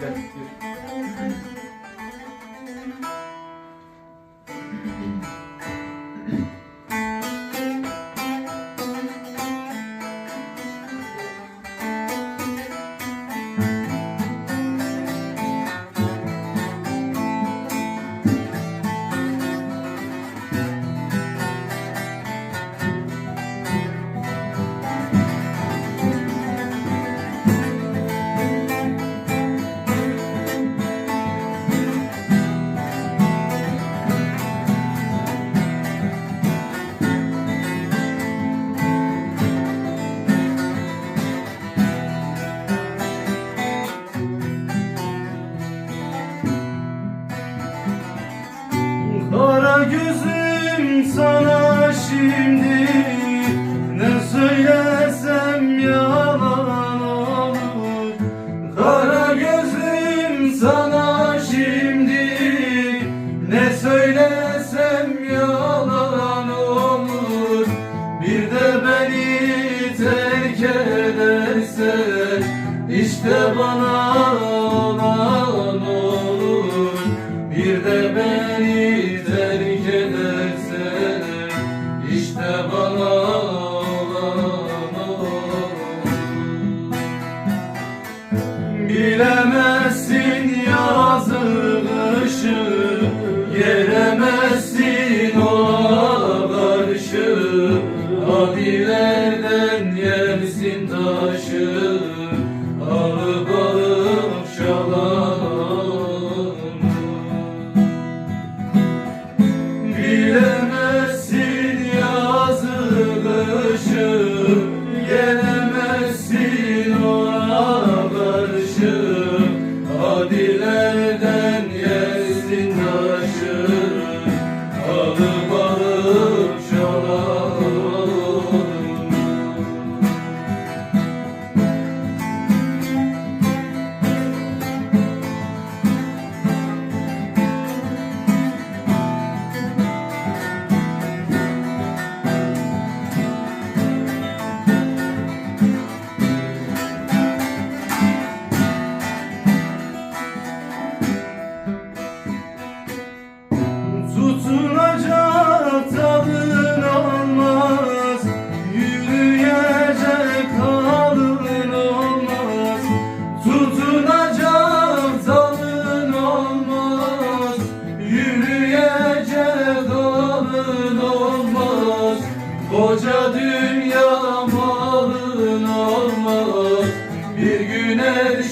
对就是 gözüm sana şimdi. Ne söylesem yalan olur. Kara gözüm sana şimdi. Ne söylesem yalan olur. Bir de beni terk edersen işte bana Bilemezsin yazılışı Gelemezsin o karşı. Adilemezsin Dünya dünya bağlı normal Bir güneş